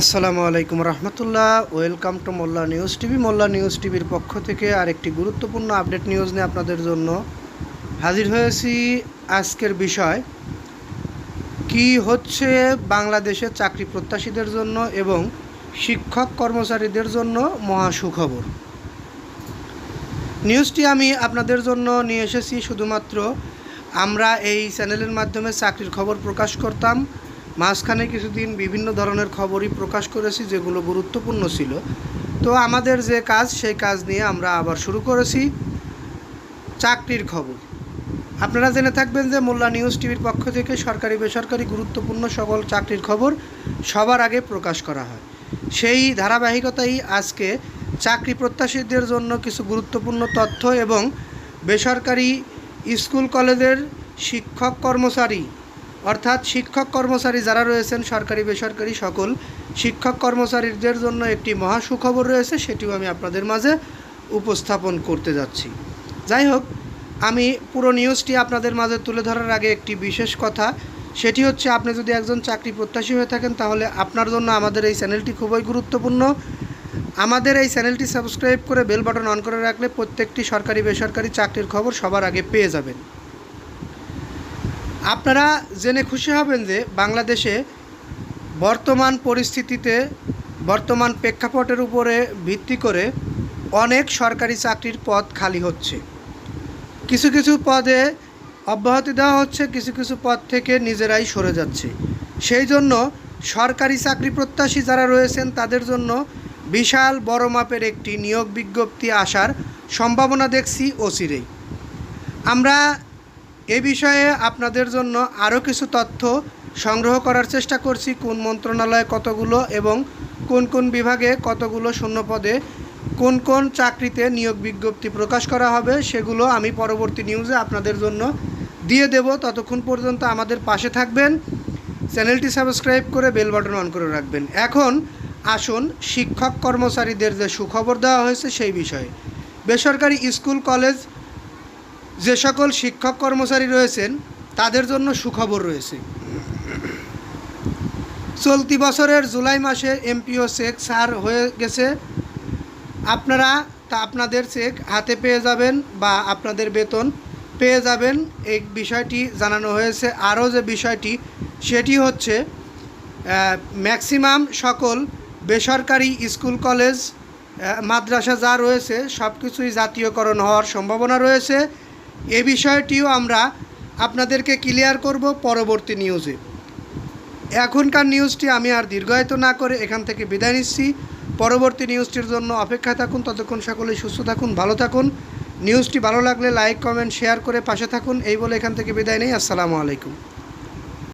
আসসালামু আলাইকুম রহমতুল্লাহ। Welcome to Molla news TV Molla news টিভির পক্ষ থেকে আরেকটি গুরুত্বপূর্ণ আপডেট নিউজ নিয়ে আপনাদের জন্য হাজির হয়েছি আজকের বিষয়, কি হচ্ছে বাংলাদেশের চাকরি প্রত্যাশীদের জন্য এবং শিক্ষক কর্মচারীদের জন্য মহা সুখবর। নিউজটি আমি আপনাদের জন্য নিয়ে এসেছি, শুধুমাত্র আমরা এই চ্যানেলের মাধ্যমে চাকরির খবর প্রকাশ করতাম। মাঝখানে কিছুদিন বিভিন্ন ধরনের খবরই প্রকাশ করেছি যেগুলো গুরুত্বপূর্ণ ছিল। তো আমাদের যে কাজ, সেই কাজ নিয়ে আমরা আবার শুরু করেছি চাকরির খবর। আপনারা জেনে থাকবেন যে মোল্লা নিউজ টিভির পক্ষ থেকে সরকারি, বেসরকারি গুরুত্বপূর্ণ সকল চাকরির খবর সবার আগে প্রকাশ করা হয়। সেই ধারাবাহিকতাই আজকে চাকরি প্রত্যাশীদের জন্য কিছু গুরুত্বপূর্ণ তথ্য এবং বেসরকারি স্কুল কলেজের শিক্ষক কর্মচারী অর্থাৎ শিক্ষক কর্মচারী যারা রয়েছেন, সরকারি, বেসরকারি সকল শিক্ষক কর্মচারীদের জন্য একটি মহা সুখবর রয়েছে, সেটিও আমি আপনাদের মাঝে উপস্থাপন করতে যাচ্ছি। যাই হোক, আমি পুরো নিউজটি আপনাদের মাঝে তুলে ধরার আগে একটি বিশেষ কথা, সেটি হচ্ছে আপনি যদি একজন চাকরি প্রত্যাশী হয়ে থাকেন, তাহলে আপনার জন্য আমাদের এই চ্যানেলটি খুবই গুরুত্বপূর্ণ। আমাদের এই চ্যানেলটি সাবস্ক্রাইব করে বেল বাটন অন করে রাখলে প্রত্যেকটি সরকারি, বেসরকারি চাকরির খবর সবার আগে পেয়ে যাবেন। আপনারা জেনে খুশি হবেন যে বাংলাদেশে বর্তমান পরিস্থিতিতে বর্তমান প্রেক্ষাপটের উপরে ভিত্তি করে অনেক সরকারি চাকরির পদ খালি হচ্ছে। কিছু কিছু পদে অব্যাহতি দেওয়া হচ্ছে, কিছু কিছু পদ থেকে নিজেরাই সরে যাচ্ছে। সেই জন্য সরকারি চাকরি প্রত্যাশী যারা রয়েছেন, তাদের জন্য বিশাল বড় মাপের একটি নিয়োগ বিজ্ঞপ্তি আসার সম্ভাবনা দেখছি অচিরেই আমরা এ বিষয়ে আপনাদের জন্য আরও কিছু তথ্য সংগ্রহ করার চেষ্টা করছি, কোন মন্ত্রণালয়ে কতগুলো এবং কোন কোন বিভাগে কতগুলো শূন্য পদে কোন কোন চাকরিতে নিয়োগ বিজ্ঞপ্তি প্রকাশ করা হবে সেগুলো আমি পরবর্তী নিউজে আপনাদের জন্য দিয়ে দেব। ততক্ষণ পর্যন্ত আমাদের পাশে থাকবেন। চ্যানেলটি সাবস্ক্রাইব করে বেল বাটন অন করে রাখবেন। এখন আসুন শিক্ষক কর্মচারীদের যে সুখবর দেওয়া হয়েছে সেই বিষয়ে। বেসরকারি স্কুল, কলেজ যে সকল শিক্ষক কর্মচারী রয়েছেন, তাদের জন্য সুখবর রয়েছে। চলতি বছরের জুলাই মাসে এমপিও চেক সার হয়ে গেছে। আপনারা তা আপনাদের চেক হাতে পেয়ে যাবেন বা আপনাদের বেতন পেয়ে যাবেন। এই বিষয়টি জানানো হয়েছে। আরও যে বিষয়টি, সেটি হচ্ছে ম্যাক্সিমাম সকল বেসরকারি স্কুল, কলেজ মাদ্রাসা যা রয়েছে সব কিছুই জাতীয়করণ হওয়ার সম্ভাবনা রয়েছে। এ বিষয়টিও আমরা আপনাদেরকে ক্লিয়ার করব পরবর্তী নিউজে এখনকার নিউজটি আমি আর দীর্ঘায়িত না করে এখান থেকে বিদায় নিচ্ছি। পরবর্তী নিউজটির জন্য অপেক্ষায় থাকুন, ততক্ষণ সকলে সুস্থ থাকুন, ভালো থাকুন। নিউজটি ভালো লাগলে লাইক কমেন্ট শেয়ার করে পাশে থাকুন। এই বলে এখান থেকে বিদায় নেই। আসসালামু আলাইকুম।